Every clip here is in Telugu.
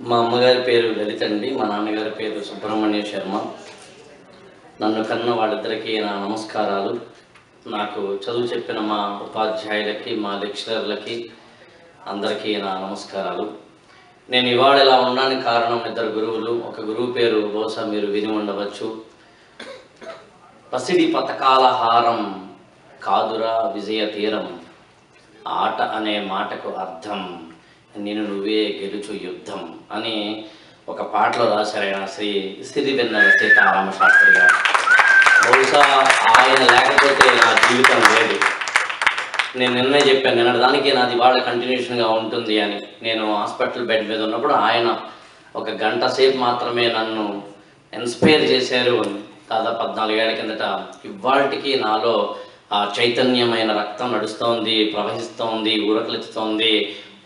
మా అమ్మగారి పేరు లలిత అండి. మా నాన్నగారి పేరు సుబ్రహ్మణ్య శర్మ. నన్ను కన్న వాళ్ళిద్దరికీ నా నమస్కారాలు. నాకు చదువు చెప్పిన మా ఉపాధ్యాయులకి మా లెక్చరర్లకి అందరికీ నా నమస్కారాలు. నేను ఇవాళ ఇలా ఉండడానికి కారణం ఇద్దరు గురువులు. ఒక గురువు పేరు బహుశా మీరు విని ఉండవచ్చు. పసిడి పథకాల హారం కాదురా విజయ తీరం. ఆట అనే మాటకు అర్థం. నేను నువ్వే గెలుచు యుద్ధం అని ఒక పాటలో రాశారైన శ్రీ సిరివెన్న సీతారామ శాస్త్రి గారు. బహుశా ఆయన లేకపోతే నా జీవితం లేదు. నేను నిన్నే చెప్పాను నిన్న దానికి నాది వాళ్ళ కంటిన్యూషన్గా ఉంటుంది అని. నేను హాస్పిటల్ బెడ్ మీద ఉన్నప్పుడు ఆయన ఒక గంట సేపు మాత్రమే నన్ను ఇన్స్పైర్ చేశారు దాదాపు పద్నాలుగేళ్ళ కిందట ఇవాళకి నాలో ఆ చైతన్యమైన రక్తం నడుస్తోంది ప్రవహిస్తోంది ఉరకలెత్తుతోంది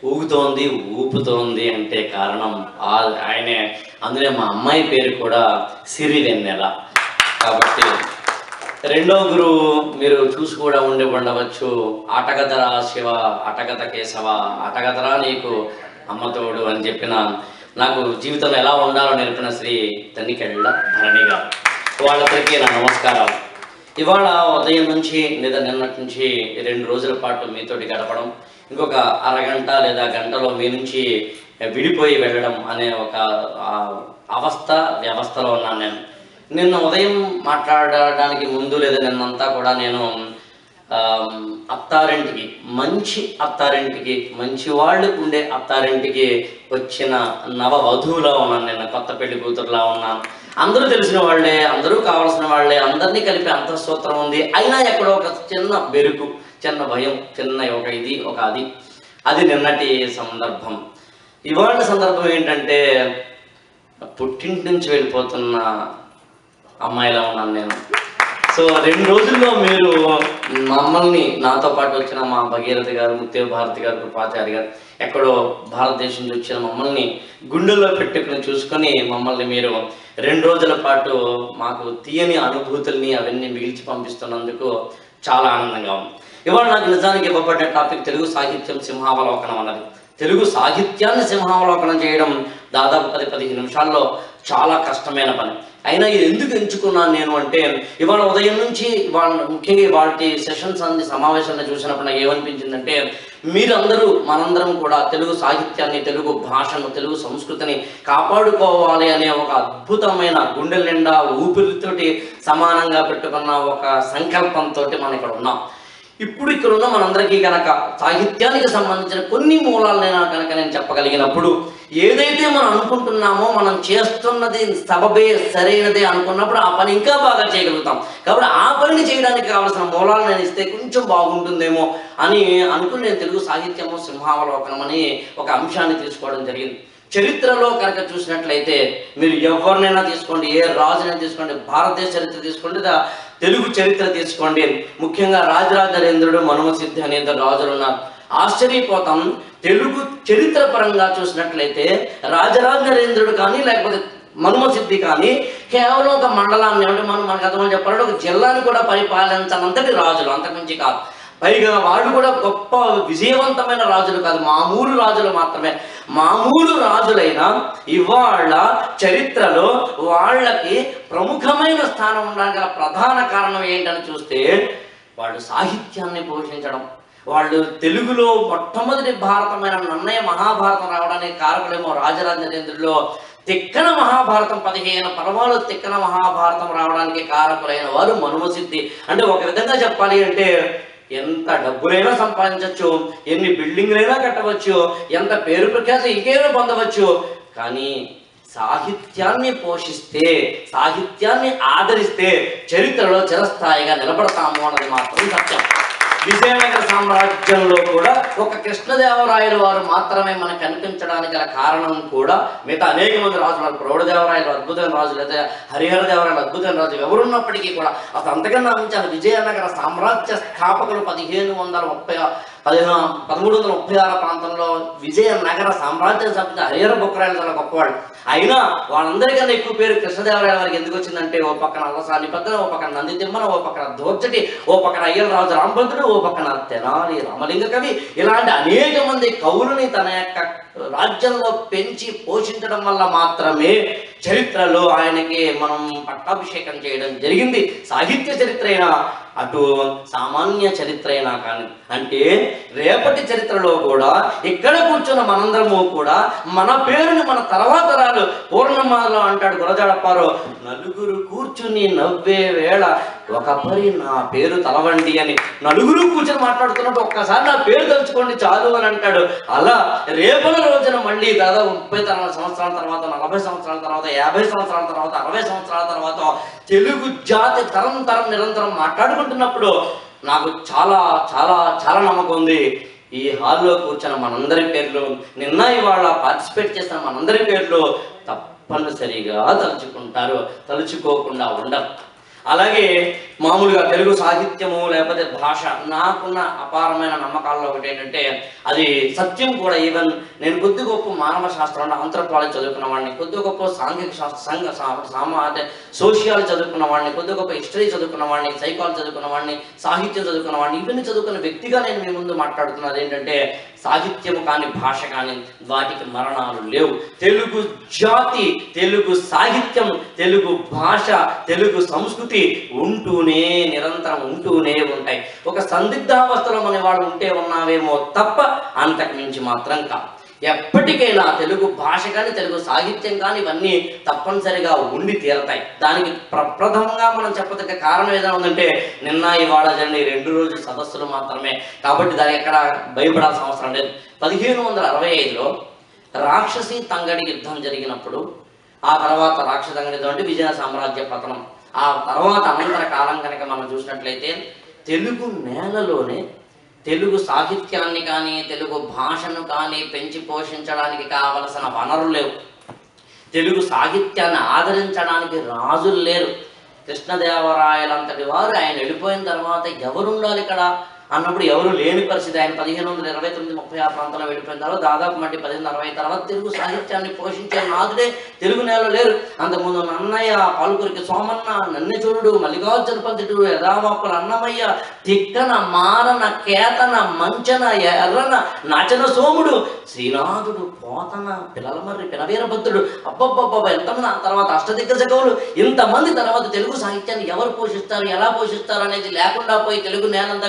ఊగుతోంది ఊపుతోంది అంటే కారణం ఆ ఆయనే. అందులో మా అమ్మాయి పేరు కూడా సిరి వెన్నెల. కాబట్టి రెండో గురువు మీరు చూసి కూడా ఉండి ఉండవచ్చు. ఆటగదరా శివ ఆటగద కేశవ ఆటగదరా నీకు అమ్మతోడు అని చెప్పిన నాకు జీవితంలో ఎలా ఉండాలో నేర్పిన శ్రీ తన్నికెళ్ళ భరణి గారు. వాళ్ళందరికీ నా నమస్కారాలు. ఇవాళ ఉదయం నుంచి లేదా నిన్నటి నుంచి రెండు రోజుల పాటు మీతోటి గడపడం ఇంకొక అరగంట లేదా గంటలో మీ నుంచి విడిపోయి వెళ్ళడం అనే ఒక అవస్థ వ్యవస్థలో ఉన్నాను నేను. నిన్న ఉదయం మాట్లాడడానికి ముందు లేదా నిన్నంతా కూడా నేను అత్తారింటికి మంచి అత్తారింటికి మంచి వాళ్ళు ఉండే అత్తారింటికి వచ్చిన నవ వధువులా ఉన్నాను నేను కొత్త పెళ్ళి కూతురులా ఉన్నాను. అందరూ తెలిసిన వాళ్ళే అందరూ కావాల్సిన వాళ్ళే అందరినీ కలిపి అంతఃసూత్రం ఉంది. అయినా ఎక్కడో ఒక చిన్న బెరుకు చిన్న భయం చిన్న ఒక ఇది ఒక అది. అది నిన్నటి సందర్భం. ఇవాళ సందర్భం ఏంటంటే పుట్టింటి నుంచి వెళ్ళిపోతున్న అమ్మాయిలా ఉన్నాను నేను. సో రెండు రోజుల్లో మీరు మమ్మల్ని నాతో పాటు వచ్చిన మా భగీరథ గారు ముత్తే భారతి గారు కృపాచారి గారు ఎక్కడో భారతదేశం నుంచి వచ్చిన మమ్మల్ని గుండెల్లో పెట్టుకుని చూసుకొని మమ్మల్ని మీరు రెండు రోజుల పాటు మాకు తీయని అనుభూతుల్ని అవన్నీ మిగిల్చి పంపిస్తున్నందుకు చాలా ఆనందంగా ఉంది. ఇవాళ నాకు నిజానికి ఇవ్వబడిన టాపిక్ తెలుగు సాహిత్యం సింహావలోకనం అన్నది. తెలుగు సాహిత్యాన్ని సింహావలోకనం చేయడం దాదాపు పది పదిహేను నిమిషాల్లో చాలా కష్టమైన పని. అయినా ఇది ఎందుకు ఎంచుకున్నాను నేను అంటే ఇవాళ ఉదయం నుంచి ఇవాళ ముఖ్యంగా వాటి సెషన్స్ అన్ని సమావేశాన్ని చూసినప్పుడు నాకు ఏమనిపించిందంటే మీరందరూ మనందరం కూడా తెలుగు సాహిత్యాన్ని తెలుగు భాషను తెలుగు సంస్కృతిని కాపాడుకోవాలి అనే ఒక అద్భుతమైన గుండెల నిండా ఊపిరితోటి సమానంగా పెట్టుకున్న ఒక సంకల్పంతో మనం ఇక్కడ ఉన్నాం. ఇప్పుడు ఇక్కడ ఉన్న మనందరికీ కనుక సాహిత్యానికి సంబంధించిన కొన్ని మూలాలనైనా కనుక నేను చెప్పగలిగినప్పుడు ఏదైతే మనం అనుకుంటున్నామో మనం చేస్తున్నది సబబే సరైనదే అనుకున్నప్పుడు ఆ పని ఇంకా బాగా చేయగలుగుతాం. కాబట్టి ఆ పనిని చేయడానికి కావాల్సిన మూలాలు నేను ఇస్తే కొంచెం బాగుంటుందేమో అని అనుకుని నేను తెలుగు సాహిత్యము సింహావలోకనం అని ఒక అంశాన్ని తీసుకోవడం జరిగింది. చరిత్రలో కనుక చూసినట్లయితే మీరు ఎవరినైనా తీసుకోండి ఏ రాజునైనా తీసుకోండి భారతదేశ చరిత్ర తీసుకోండి తెలుగు చరిత్ర తీసుకోండి. ముఖ్యంగా రాజరాజేంద్రుడు మనుమసిద్ధి అనేంత రాజులు ఉన్నారు ఆశ్చర్యపోతాం. తెలుగు చరిత్ర పరంగా చూసినట్లయితే రాజరాజేంద్రుడు కానీ లేకపోతే మనుమసిద్ధి కానీ కేవలం ఒక మండలాన్ని అంటే మనం మనకు అర్థం చెప్పాలంటే ఒక జిల్లాని కూడా పరిపాలించనంతటి రాజులు అంతకుమించి కాదు. పైగా వాళ్ళు కూడా గొప్ప విజయవంతమైన రాజులు కాదు. మామూలు రాజులు మాత్రమే. మామూలు రాజులైన ఇవాళ చరిత్రలో వాళ్ళకి ప్రముఖమైన స్థానం ఉండడానికి గల ప్రధాన కారణం ఏంటని చూస్తే వాళ్ళు సాహిత్యాన్ని పోషించడం. వాళ్ళు తెలుగులో మొట్టమొదటి భారతమైన నన్నయ్య మహాభారతం రావడానికి కారకులేమో రాజరాజేంద్రుల్లో తిక్కన మహాభారతం పదిహేను పర్వాలు తిక్కన మహాభారతం రావడానికి కారకులైన వారు మనుమసిద్ధి. అంటే ఒక విధంగా చెప్పాలి అంటే ఎంత డబ్బులైనా సంపాదించవచ్చు ఎన్ని బిల్డింగ్లైనా కట్టవచ్చు ఎంత పేరు ప్రఖ్యాతి ఇంకేమైనా పొందవచ్చు. కానీ సాహిత్యాన్ని పోషిస్తే సాహిత్యాన్ని ఆదరిస్తే చరిత్రలో చిరస్థాయిగా నిలబడతాము అన్నది మాత్రం సత్యం. విజయనగర సామ్రాజ్యంలో కూడా ఒక కృష్ణదేవరాయలు వారు మాత్రమే మనకు కనిపించడానికి గల కారణం కూడా మిగతా అనేక మంది రాజులు ప్రౌఢదేవరాయలు అద్భుతమైన రాజులు అయితే హరిహర దేవరాయలు అద్భుతమైన రాజు ఎవరున్నప్పటికీ కూడా అసలు అంతకన్నా మించి విజయనగర సామ్రాజ్య స్థాపకులు పదిహేను వందల ముప్పై పదిహేను పదమూడు వందల ముప్పై ఆరు ప్రాంతంలో విజయనగర సామ్రాజ్యం సంబంధించిన హరిహర బొక్కరాయలు చాలా గొప్పవాడు అయినా వాళ్ళందరికన్నా ఎక్కువ పేరు కృష్ణదేవరాయల వారికి ఎందుకు వచ్చిందంటే ఓ పక్కన అల్లసాని పెద్దన ఓ పక్కన నంది తిమ్మన ఓ పక్కన దోర్చటి ఓ పక్కన అయ్యలరాజు రామభద్రుడు ఓ పక్కన తెనాలి రామలింగ కవి. ఇలాంటి అనేక మంది కవులని తన యొక్క రాజ్యంలో పెంచి పోషించడం వల్ల మాత్రమే చరిత్రలో ఆయనకి మనం పట్టాభిషేకం చేయడం జరిగింది. సాహిత్య చరిత్ర అయినా అటు సామాన్య చరిత్ర అయినా కానీ అంటే రేపటి చరిత్రలో కూడా ఇక్కడ కూర్చున్న మనందరము కూడా మన పేరుని మన తర్వాత రాలు. పూర్ణమాలో అంటాడు గురజాడప్పారు నలుగురు కూర్చుని నవ్వే వేళ ఒక నా పేరు తలవండి అని నలుగురు కూర్చొని మాట్లాడుతున్నప్పుడు ఒక్కసారి నా పేరు తలుచుకోండి చాలు అని అంటాడు. అలా రేపటి రోజున మళ్ళీ దాదాపు ముప్పై తరాల సంవత్సరాల తర్వాత నలభై సంవత్సరాల తర్వాత యాభై సంవత్సరాల తర్వాత అరవై సంవత్సరాల తర్వాత తెలుగు జాతి తరం తరం నిరంతరం మాట్లాడుకుంటున్నప్పుడు నాకు చాలా చాలా చాలా నమ్మకం ఉంది. ఈ హాల్లో కూర్చున్న మనందరి పేర్లు నిన్న ఇవాళ పార్టిసిపేట్ చేసిన మనందరి పేర్లు తప్పనిసరిగా తలుచుకుంటారు. తలుచుకోకుండా ఉండరు. అలాగే మామూలుగా తెలుగు సాహిత్యము లేకపోతే భాష నాకున్న అపారమైన నమ్మకాల్లో ఒకటి ఏంటంటే అది సత్యం కూడా ఈవెన్ నేను కొద్ది గొప్ప మానవ శాస్త్రంలో ఆంథ్రపాలజీ చదువుకున్న వాడిని కొద్ది గొప్ప సాంఘిక శాస్త్ర సంఘ సా- అంటే సోషియాలజీ చదువుకున్న వాడిని కొద్ది గొప్ప హిస్టరీ చదువుకున్న వాడిని సైకాలజీ చదువుకున్న వాడిని సాహిత్యం చదువుకున్న వాడిని ఇవన్నీ చదువుకున్న వ్యక్తిగా నేను మీ ముందు మాట్లాడుతున్నది ఏంటంటే సాహిత్యము కానీ భాష కానీ వాటికి మరణాలు లేవు. తెలుగు జాతి తెలుగు సాహిత్యం తెలుగు భాష తెలుగు సంస్కృతి ఉంటూనే నిరంతరం ఉంటూనే ఉంటాయి. ఒక సందిగ్ధావస్థలో మన వాళ్ళు ఉంటే ఉన్నావేమో తప్ప అంతకు మించి మాత్రం కాదు. ఎప్పటికైనా తెలుగు భాష కానీ తెలుగు సాహిత్యం కానీ ఇవన్నీ తప్పనిసరిగా ఉండి తీరతాయి. దానికి ప్రప్రథమంగా మనం చెప్పదగ్గ కారణం ఏదైనా ఉందంటే నిన్న ఇవాళ జరిగిన రెండు రోజుల సదస్సులు మాత్రమే. కాబట్టి దానికి ఎక్కడ భయపడాల్సిన అవసరం లేదు. పదిహేను వందల అరవై ఐదులో రాక్షసి తంగడి యుద్ధం జరిగినప్పుడు ఆ తర్వాత రాక్షస తంగడి యుద్ధం అంటే విజయ సామ్రాజ్య పతనం. ఆ తర్వాత అనంతర కాలం కనుక మనం చూసినట్లయితే తెలుగు నేలలోనే తెలుగు సాహిత్యాన్ని కానీ తెలుగు భాషను కానీ పెంచి పోషించడానికి కావలసిన వనరులు లేవు. తెలుగు సాహిత్యాన్ని ఆదరించడానికి రాజులు లేరు. కృష్ణదేవరాయలంతటి వారు ఆయన వెళ్ళిపోయిన తర్వాత ఎవరు ఉండాలి ఇక్కడ? అన్నప్పుడు ఎవరు లేని పరిస్థితి. ఆయన పదిహేను వందల ఇరవై తొమ్మిది ముప్పై ఆ ప్రాంతంలో వెళ్ళిపోయిన తర్వాత దాదాపు మళ్ళీ పదిహేను అరవై తర్వాత తెలుగు సాహిత్యాన్ని పోషించే నాదుడే తెలుగు నేల లేరు. అంతకుముందు అన్నయ్య పాల్కురికి సోమన్న నన్నెచూరుడు మల్లికార్జున పంతుడు ఎదామాపుల అన్నమయ్య తిక్కన మారన కేతన మంచన ఎర్రన నాచన సోముడు శ్రీనాథుడు పోతన పిల్లలమర్రి పిలవీరభద్రుడు అబ్బబ్బబ్బబ్బ ఎంతమంది ఆ తర్వాత అష్టదిగ్గజ కవులు ఇంతమంది తర్వాత తెలుగు సాహిత్యాన్ని ఎవరు పోషిస్తారు ఎలా పోషిస్తారు అనేది లేకుండా పోయి తెలుగు నేలంతా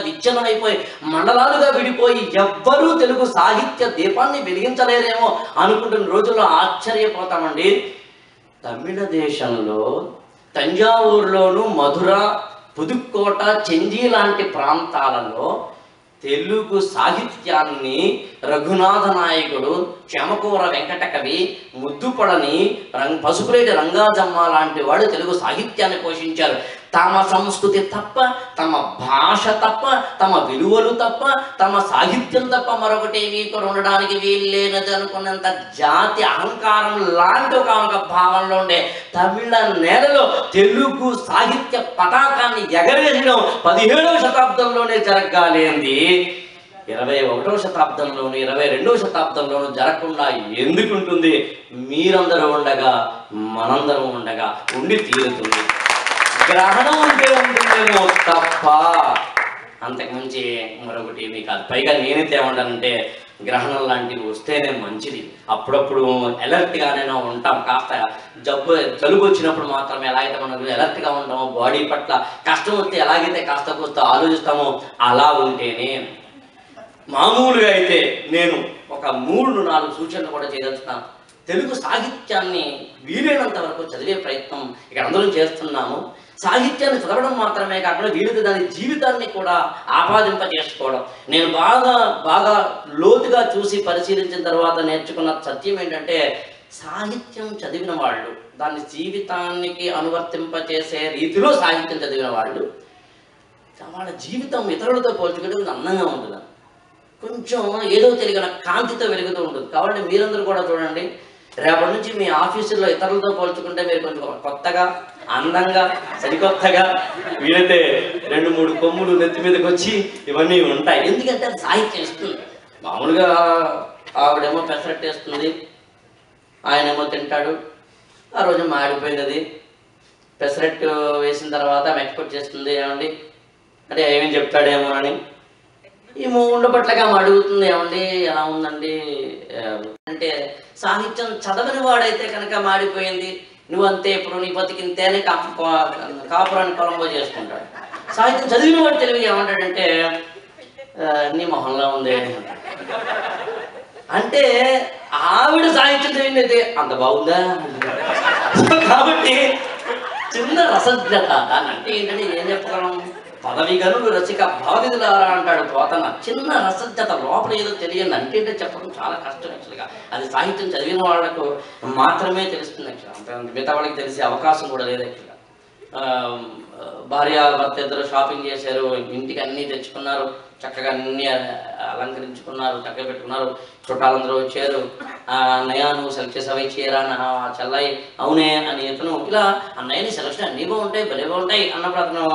అయిపోయి మండలాలుగా విడిపోయి ఎవ్వరూ తెలుగు సాహిత్య దీపాన్ని వెలిగించలేరేమో అనుకుంటున్న రోజుల్లో ఆశ్చర్యపోతామండి. తమిళ దేశంలో తంజావూరులోను మధుర పుదుక్కోట చెంజీ లాంటి ప్రాంతాలలో తెలుగు సాహిత్యాన్ని రఘునాథ నాయకుడు క్షమకూర వెంకట కవి ముద్దుపడని రంగ్ పసుపులేటి రంగాజమ్మ లాంటి వాడు తెలుగు సాహిత్యాన్ని పోషించారు. తమ సంస్కృతి తప్ప తమ భాష తప్ప తమ విలువలు తప్ప తమ సాహిత్యం తప్ప మరొకటి ఏమీ ఉండడానికి వీల్లేనది అనుకున్నంత జాతి అహంకారం లాంటి ఒక ఒక భావనలో ఉండే తమిళ నేలలో తెలుగు సాహిత్య పతాకాన్ని ఎగరేయడం పదిహేడవ శతాబ్దంలోనే జరగాలేంది ఇరవై ఒకటవ శతాబ్దంలోను ఇరవై రెండవ శతాబ్దంలోను జరగకుండా ఎందుకుంటుంది? మీరందరూ ఉండగా మనందరం ఉండగా ఉండి తీరుతుంది. గ్రహణం అంటే ఉంటుందేమో తప్ప అంతకుమించి మరొకటి ఏమీ కాదు. పైగా నేనైతే ఏమంటానంటే గ్రహణం లాంటివి వస్తేనే మంచిది. అప్పుడప్పుడు అలర్ట్గానైనా ఉంటాం. కాస్త జబ్బు జలుబు వచ్చినప్పుడు మాత్రం ఎలాగైతే మనం అలర్ట్గా ఉంటామో బాడీ పట్ల కష్టం వస్తే ఎలాగైతే కాస్త కూస్త ఆలోచిస్తామో అలా ఉంటేనే మామూలుగా అయితే నేను ఒక మూడు నాలుగు సూచనలు కూడా చేయదలుచున్నాను తెలుగు సాహిత్యాన్ని వీలైనంత వరకు చదివే ప్రయత్నం ఇక్కడ అందరం చేస్తున్నాము. సాహిత్యాన్ని చదవడం మాత్రమే కాకుండా వీలైతే దాని జీవితాన్ని కూడా ఆపాదింప చేసుకోవడం నేను బాగా బాగా లోతుగా చూసి పరిశీలించిన తర్వాత నేర్చుకున్న సత్యం ఏంటంటే సాహిత్యం చదివిన వాళ్ళు దాన్ని జీవితానికి అనువర్తింపచేసే రీతిలో సాహిత్యం చదివిన వాళ్ళు వాళ్ళ జీవితం ఇతరులతో పోల్చుకుంటే కొంచెం అందంగా ఉంటుంది. కొంచెం ఏదో తెలియని కాంతితో వెలుగుతూ ఉంటుంది. కాబట్టి మీరందరూ కూడా చూడండి. రేపటి నుంచి మీ ఆఫీసుల్లో ఇతరులతో పోల్చుకుంటే మీరు కొంచెం కొత్తగా అందంగా సరికొత్తగా వీలైతే రెండు మూడు కొమ్ములు నెత్తి మీదకి వచ్చి ఇవన్నీ ఉంటాయి. ఎందుకంటే అది సాహిత్యం ఇస్తుంది. మామూలుగా ఆవిడేమో పెసరట్టు వేస్తుంది ఆయనేమో తింటాడు. ఆ రోజు మాడిపోయింది అది పెసరట్టు వేసిన తర్వాత ఎక్స్పోర్ట్ చేస్తుంది ఏమండి? అంటే ఏమేమి చెప్తాడేమో అని. ఈ మూడు పట్లగా అడుగుతుంది ఏమండి? ఎలా ఉందండి? అంటే సాహిత్యం చదవని వాడైతే కనుక మాడిపోయింది. నువ్వు అంతే ఇప్పుడు నీ బతికింతేనే కాపు కాపురాన్ని కొలంబో చేసుకుంటాడు. సాహిత్యం చదివిన వాడు తెలివి ఏమంటాడంటే నీ మొహంలో ఉంది అంటే ఆవిడ సాహిత్యం చదివినది అంత బాగుందా? కాబట్టి చిన్న రసజ్ఞత దాని అంటే ఏంటంటే ఏం చెప్పగలం? పదవి గనులు రసిక భావిదులారా అంటాడు పోతన చిన్న రసజ్ఞత లోపల ఏదో తెలియదు అంటే చెప్పడం చాలా కష్టం యాక్చువల్గా అది సాహిత్యం చదివిన వాళ్ళకు మాత్రమే తెలుస్తుంది యాక్చువల్గా అంత మిగతా వాళ్ళకి తెలిసే అవకాశం కూడా లేదు యాక్చువల్గా భార్య భర్త ఇద్దరు షాపింగ్ చేశారు ఇంటికి అన్నీ తెచ్చుకున్నారు చక్కగా అన్నీ అలంకరించుకున్నారు చక్కగా పెట్టుకున్నారు చుట్టాలందరూ వచ్చారు. ఆ అన్నయ్య నువ్వు సెలెక్ట్ చేసావై చీర? నా చెల్లాయి అవునే అని ఇతను ఇలా అన్నయ్యని సెలక్షన్ అన్నీ బాగుంటాయి భలే బాగుంటాయి అన్నప్పుడు అతను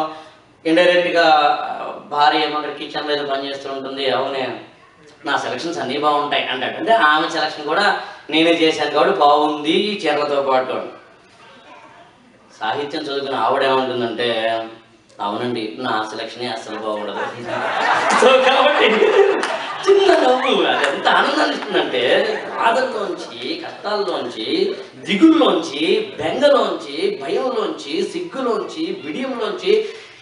ఇండైరెక్ట్గా భార్య ఏమో అక్కడ కిచెన్లో ఏదో పని ఉంటుంది. అవునే నా సెలక్షన్స్ అన్నీ బాగుంటాయి అంటాడు. అంటే ఆమె సెలక్షన్ కూడా నేనే చేశాను కాబట్టి బాగుంది చీరలతో పాటు. సాహిత్యం చదువుకున్న ఆవిడేమంటుందంటే అవునండి నా సెలక్షనే అస్సలు బాగుండదు. సో కాబట్టి చిన్న నవ్వు అది ఎంత ఆనందాన్ని ఇస్తుందంటే బాధల్లోంచి కష్టాల్లోంచి దిగుల్లోంచి బెంగలోంచి భయంలోంచి సిగ్గులోంచి బిడియంలోంచి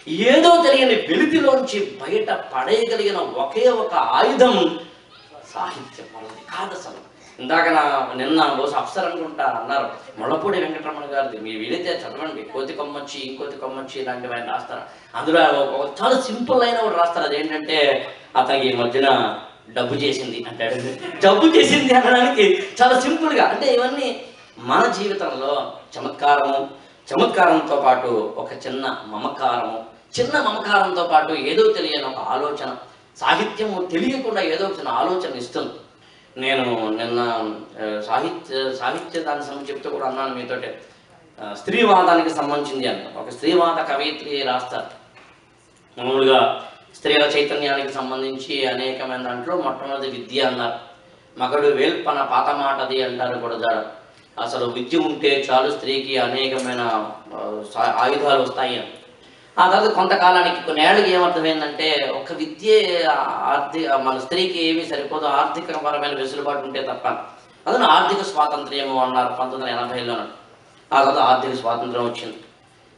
ఏదో తెలియని వెలితిలోంచి బయట పడేయగలిగిన ఒకే ఒక ఆయుధం సాహిత్యం. మనది కాదు అసలు ఇందాక నా నిన్న రోజు అప్సర్ అనుకుంటా అన్నారు మొళ్ళపూడి వెంకటరమణ గారిది మీరు వీలైతే చదవండి. కోతి కొమ్మచ్చి ఇంకోతి కొమ్మచ్చి ఇలాంటివి ఆయన రాస్తారు. అందులో ఒక- చాలా సింపుల్ అయిన ఒకటి రాస్తారు. అదేంటంటే అతనికి ఈ మధ్యన డబ్బు చేసింది అంటాడు. డబ్బు చేసింది అనడానికి చాలా సింపుల్గా అంటే ఇవన్నీ మన జీవితంలో చమత్కారము చమత్కారంతో పాటు ఒక చిన్న మమకారము చిన్న మమకారంతో పాటు ఏదో తెలియని ఒక ఆలోచన సాహిత్యము తెలియకుండా ఏదో ఒక చిన్న ఆలోచన ఇస్తుంది. నేను నిన్న సాహిత్య సాహిత్య దాని సంబంధించి చెప్తూ కూడా అన్నాను మీతోటే. స్త్రీవాదానికి సంబంధించింది అంట ఒక స్త్రీవాద కవయిత్రి రాస్తారు మామూలుగా స్త్రీల చైతన్యానికి సంబంధించి అనేకమైన దాంట్లో మొట్టమొదటి విద్య అన్నారు. మగడు వేల్పన పాత మాటది అంటారు కూడా అసలు విద్య ఉంటే చాలు స్త్రీకి అనేకమైన ఆయుధాలు వస్తాయి అని. ఆ తర్వాత కొంతకాలానికి కొన్నేళ్ళకి ఏమర్థమైందంటే ఒక విద్యే ఆర్థిక మన స్త్రీకి ఏమీ సరిపోదు ఆర్థిక పరమైన వెసులుబాటు ఉంటే తప్ప. అందులో ఆర్థిక స్వాతంత్ర్యము అన్నారు పంతొమ్మిది వందల ఎనభైలో. ఆ తర్వాత ఆర్థిక స్వాతంత్రం వచ్చింది.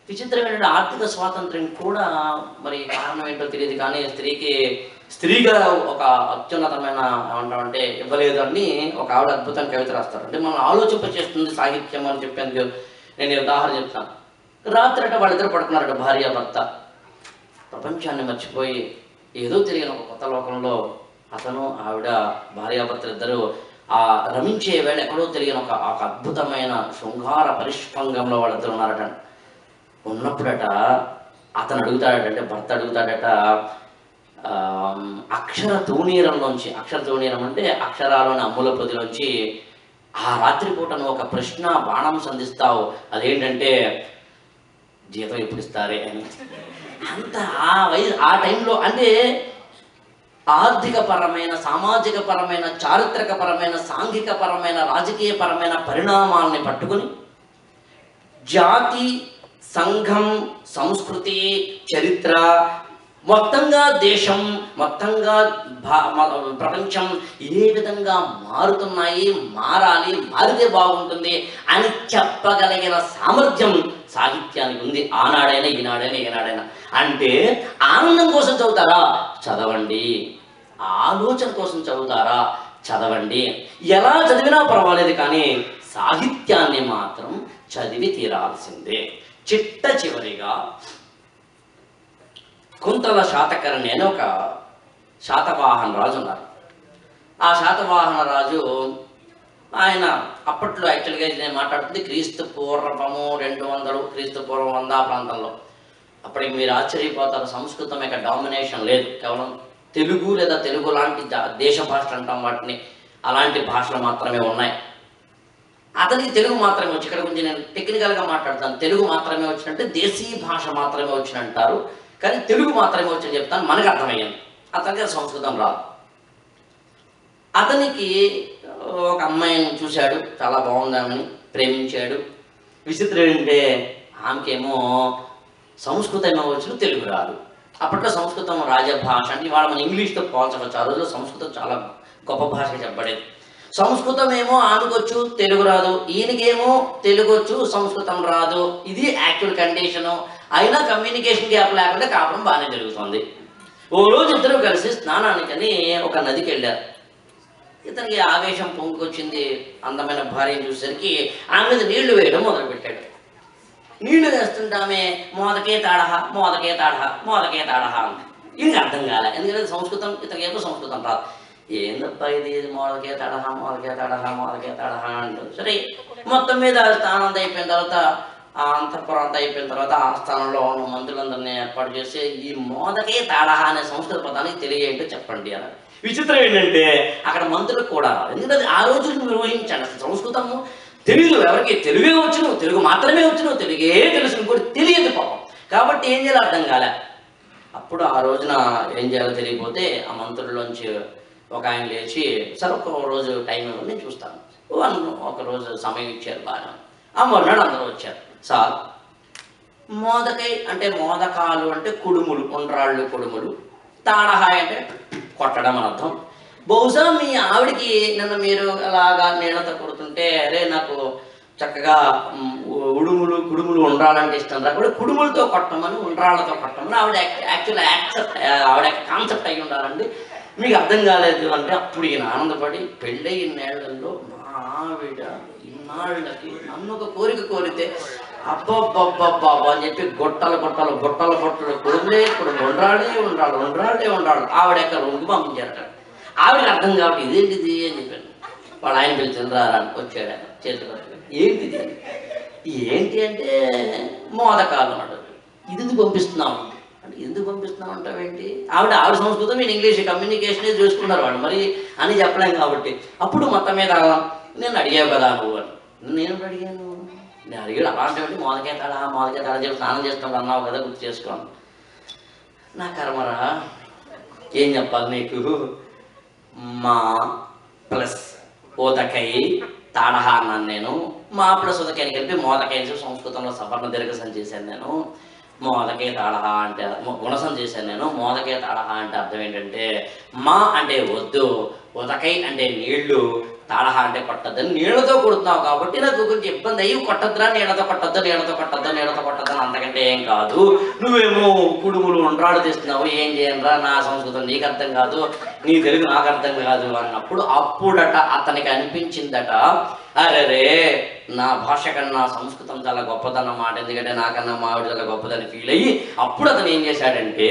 విచిత్రమైన ఆర్థిక స్వాతంత్ర్యం కూడా మరి కారణం ఏంటో తెలియదు కానీ స్త్రీకి స్త్రీగా ఒక అత్యున్నతమైన ఏమంటామంటే ఇవ్వలేదు అని ఒక ఆవిడ అద్భుతం కవిత రాస్తారు. అంటే మనం ఆలోచింపచేస్తుంది సాహిత్యం అని చెప్పేందుకు నేను ఉదాహరణ చెప్తాను. రాత్రట వాళ్ళిద్దరు పడుకున్నారట భార్య భర్త. ప్రపంచాన్ని మర్చిపోయి ఏదో తెలియని ఒక కొత్త లోకంలో అతను ఆవిడ భార్యాభర్తలు ఇద్దరు ఆ రమించే వేళ ఎక్కడో తెలియని ఒక ఒక అద్భుతమైన శృంగార పరిష్పంగంలో వాళ్ళిద్దరు ఉన్నారట. ఉన్నప్పుడట అతను అడుగుతాడటంటే భర్త అడుగుతాడట ఆ, అక్షర తూనీరంలోంచి అక్షర తూనీరం అంటే అక్షరాలోని అమ్ముల పొదిలోంచి ఆ రాత్రిపూట నువ్వు ఒక ప్రశ్న బాణం సంధిస్తావు. అదేంటంటే జీతం ఎప్పుడు ఇస్తారే అని. అంత ఆ వయసు ఆ టైంలో అంటే ఆర్థిక పరమైన సామాజిక పరమైన చారిత్రక పరమైన సాంఘిక పరమైన రాజకీయ పరమైన పరిణామాలని పట్టుకుని జాతి సంఘం సంస్కృతి చరిత్ర మొత్తంగా దేశం మొత్తంగా భా- ప్రపంచం ఏ విధంగా మారుతున్నాయి మారాలి మారితే బాగుంటుంది అని చెప్పగలిగిన సామర్థ్యం సాహిత్యానికి ఉంది. ఆనాడైనా ఈనాడైనా ఏనాడైనా. అంటే ఆనందం కోసం చదువుతారా? చదవండి. ఆలోచన కోసం చదువుతారా? చదవండి. ఎలా చదివినా పర్వాలేదు కానీ సాహిత్యాన్ని మాత్రం చదివి తీరాల్సిందే. చిట్ట చివరిగా కుంతల శాతకర్ణి అని ఒక శాతవాహన రాజు ఉన్నారు. ఆ శాతవాహన రాజు ఆయన అప్పట్లో యాక్చువల్గా నేను మాట్లాడుతుంది క్రీస్తు పూర్వము రెండు వందలు క్రీస్తు పూర్వం వంద ప్రాంతంలో. అప్పటికి మీరు ఆశ్చర్యపోతారు సంస్కృతం యొక్క డామినేషన్ లేదు. కేవలం తెలుగు లేదా తెలుగు లాంటి దేశ భాషలు అంటాం వాటిని. అలాంటి భాషలు మాత్రమే ఉన్నాయి. అతనికి తెలుగు మాత్రమే వచ్చి ఇక్కడ గురించి నేను టెక్నికల్గా మాట్లాడతాను. తెలుగు మాత్రమే వచ్చినట్టు దేశీయ భాష మాత్రమే వచ్చిన అంటారు కానీ తెలుగు మాత్రమే వచ్చని చెప్తాను మనకు అర్థమయ్యింది. అతనికి సంస్కృతం రాదు. అతనికి ఒక అమ్మాయిని చూశాడు చాలా బాగుందామని ప్రేమించాడు. విచిత్రం ఏంటంటే ఆమెకేమో సంస్కృతం ఏమో వచ్చు తెలుగు రాదు. అప్పట్లో సంస్కృతం రాజభాష అంటే ఇవాళ మన ఇంగ్లీష్తో పోల్చవచ్చు. ఆ రోజుల్లో సంస్కృతం చాలా గొప్ప భాషగా చెప్పబడేది. సంస్కృతం ఏమో ఆమెకొచ్చు తెలుగు రాదు. ఈయనకేమో తెలుగు వచ్చు సంస్కృతం రాదు. ఇది యాక్చువల్ కండిషను అయినా కమ్యూనికేషన్ గ్యాప్ లేకుండా కాపురం బాగానే జరుగుతుంది. ఓ రోజు ఇద్దరు కలిసి స్నానానికని ఒక నదికి వెళ్ళారు. ఇతనికి ఆవేశం పొంగుకొచ్చింది. అందమైన భార్యను చూసేసరికి ఆమె మీద నీళ్ళు వేయడం మొదలుపెట్టాడు. నీళ్ళు వేస్తుంటామే మోదకే తాడహ మోదకే తాడహ మోదకే తాడహ అంది. ఇంకా అర్థం కాలే ఎందుకంటే సంస్కృతం ఇతనికి సంస్కృతం రాదు. ఏందబ్బా ఇది? మోదకే తడహ మోదకే తడహ మోదకే తడహ అంటుంది సరే మొత్తం మీద స్నానం అయిపోయిన తర్వాత ఆ అంతఃపురం అంతా అయిపోయిన తర్వాత ఆ స్థానంలో ఉన్న మంత్రులందరినీ ఏర్పాటు చేసి ఈ మోదకే తాడహ అనే సంస్కృత పదానికి తెలియజేయంటో చెప్పండి అన్నారు. విచిత్రం ఏంటంటే అక్కడ మంత్రులకు కూడా ఎందుకంటే ఆ రోజు నిర్వహించండి అసలు సంస్కృతము తెలియదు. ఎవరికి తెలుగే వచ్చును తెలుగు మాత్రమే వచ్చును తెలుగే తెలుసు కూడా తెలియదు పాపం. కాబట్టి ఏం చేయాలో అర్థం కాలే. అప్పుడు ఆ రోజున ఏం చేయాలో తెలియకపోతే ఆ మంత్రుల్లోంచి ఒక ఆయన లేచి సరే ఒక రోజు టైం ఇవ్వండి నేను చూస్తాను. వన్ ఒక రోజు సమయం ఇచ్చారు బాగా. ఆ మర్నాడు అందరూ వచ్చారు. సార్ మోదకై అంటే మోదకాలు అంటే కుడుములు ఉండ్రాళ్ళు కుడుములు. తాడహాయ్ అంటే కొట్టడం అని అర్థం. బహుశా మీ ఆవిడకి నిన్న మీరు అలాగా నీళ్ళతో కొడుతుంటే అరే నాకు చక్కగా ఉడుములు కుడుములు ఉండాలంటే ఇష్టం రా. కూడా కుడుములతో కొట్టమని ఉండ్రాళ్ళతో కొట్టమని ఆవిడ యాక్చువల్ యాక్సెప్ట్ ఆవిడ కాన్సెప్ట్ అయి ఉండాలండి. మీకు అర్థం కాలేదు అంటే అప్పుడు ఈయన ఆనందపడి పెళ్ళై ఇన్నేళ్ళలో మా ఆవిడ ఇన్నాళ్ళకి నన్ను ఒక కోరిక కోరితే అబ్బబ్బబ్బబ్బా అని చెప్పి గొట్టలు గొట్టలు గొట్టలు గొట్టలు కుడుములే ఇప్పుడు ఉండాలి ఉండాలి ఉండాలి ఉండాలి ఆవిడ ఎక్కడ రూమ్కి పంపించారట. ఆవిడ అర్థం కాబట్టి ఇదేంటిది అని చెప్పాను వాళ్ళ ఆయన పిలిచింది రాని వచ్చాడు ఆయన ఏంటిది? ఏంటి అంటే మోదకాలు అన్నాడు. ఇది ఎందుకు పంపిస్తున్నాం అంటే ఎందుకు పంపిస్తున్నాం అంటావేంటి ఆవిడ ఆవిడ సంస్కృతం నేను ఇంగ్లీష్ కమ్యూనికేషనే చూసుకున్నారు వాడు మరి అని చెప్పలేం కాబట్టి. అప్పుడు మొత్తం మీద నేను అడిగావు కదా నువ్వు అని. నేను అడిగాను. నేను అడిగాడు అలాంటి మోదకే తల మోదకే తల చెప్పి స్నానం చేస్తాడు అన్నావు కదా గుర్తు చేసుకోను నా కర్మరా ఏం చెప్పాలి నీకు? మా ప్లస్ ఉదకై తాడహ అన్నాను నేను. మా ప్లస్ ఉదకాయని కలిపి మోదకాయ చెప్పి సంస్కృతంలో సవర్ణ దీర్ఘసం చేశాను నేను. మోదకే తాడహ అంటే గుణసం చేశాను నేను. మోదకే తాడహ అంటే అర్థం ఏంటంటే మా అంటే వద్దు ఉదకై అంటే నీళ్ళు తాళహా అంటే కొట్టద్దని నీళ్ళతో కొడుతున్నావు కాబట్టి నాకు కొంచెం ఇబ్బంది అయ్యి కొట్టద్దురా నీళ్ళతో కొట్టద్దు నీళ్ళతో కొట్టద్దు నీళ్ళతో కొట్టద్దు అని అంతకంటే ఏం కాదు. నువ్వేమో కుడుములు ఉండ్రాడు తీస్తున్నావు ఏం చేయనురా నా సంస్కృతం నీకు అర్థం కాదు నీ తెలుగు నాకు అర్థం కాదు అన్నప్పుడు అప్పుడట అతనికి అనిపించిందట అరే నా భాష కన్నా సంస్కృతం చాలా గొప్పదన్నమాట ఎందుకంటే నాకన్నా మావిడ చాలా గొప్పదని ఫీల్ అయ్యి అప్పుడు అతను ఏం చేశాడంటే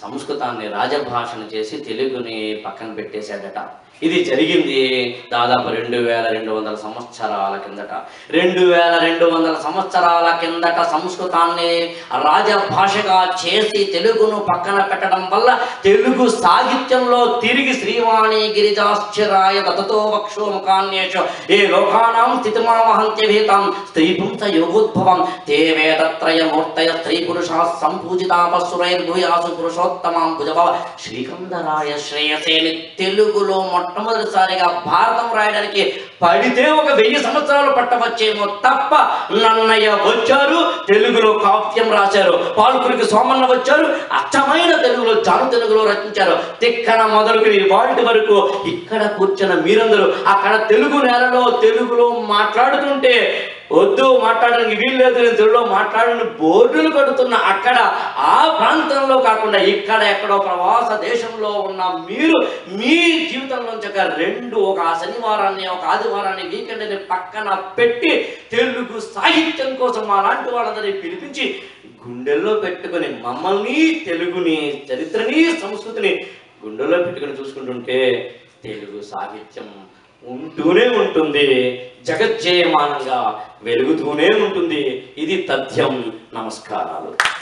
సంస్కృతాన్ని రాజభాషను చేసి తెలుగుని పక్కన పెట్టేశాడట. ఇది జరిగింది దాదాపు రెండు వేల రెండు వందల సంవత్సరాల కిందట. రెండు వేల రెండు వందల సంవత్సరాల కిందట సంస్కృతాన్ని రాజభాషగా చేసి తెలుగును పక్కన పెట్టడం వల్ల తెలుగు సాహిత్యంలో తిరిగి శ్రీవాణి గిరిజాశ్చరాయ దతతో వక్షో ముఖాన్యేషు ఏ లోకానాం స్థితిమావహంత్యభీతం స్త్రీ పుంస యోగోద్భవం. తే వేదత్రయమూర్తయ స్త్రీ పురుషా సంపూజితాపసురైర్భూయాసు పురుషోత్తమాం భుజభవ శ్రీకందరాయ శ్రేయసేని తెలుగులో మొట్టమొదటిసారిగా భారతం రాయడానికి పడితే ఒక వెయ్యి సంవత్సరాలు పట్టవచ్చేమో తప్ప నన్నయ్య వచ్చారు తెలుగులో కావ్యం రాశారు పాల్కురికి సోమన్న వచ్చారు అచ్చమైన తెలుగులో జాను తెలుగులో రచించారు. తిక్కన మొదలుకుని వాటి వరకు ఇక్కడ కూర్చున్న మీరందరూ అక్కడ తెలుగు నేలలో తెలుగులో మాట్లాడుతుంటే వద్దు మాట్లాడడానికి వీలు లేదు నేను తెలుగులో మాట్లాడని బోర్డులు కడుతున్న. అక్కడ ఆ ప్రాంతంలో కాకుండా ఇక్కడ ఎక్కడో ప్రవాస దేశంలో ఉన్న మీరు మీ జీవితంలోంచి ఒక రెండు ఒక శనివారాన్ని ఒక ఆదివారాన్ని వీకెండ్ని పక్కన పెట్టి తెలుగు సాహిత్యం కోసం అలాంటి వాళ్ళందరినీ పిలిపించి గుండెల్లో పెట్టుకొని మమ్మల్ని తెలుగుని చరిత్రని సంస్కృతిని గుండెల్లో పెట్టుకొని చూసుకుంటుంటే తెలుగు సాహిత్యం ఉంటూనే ఉంటుంది జగజ్జయమానంగా వెలుగుతూనే ఉంటుంది. ఇది తథ్యం. నమస్కారాలు.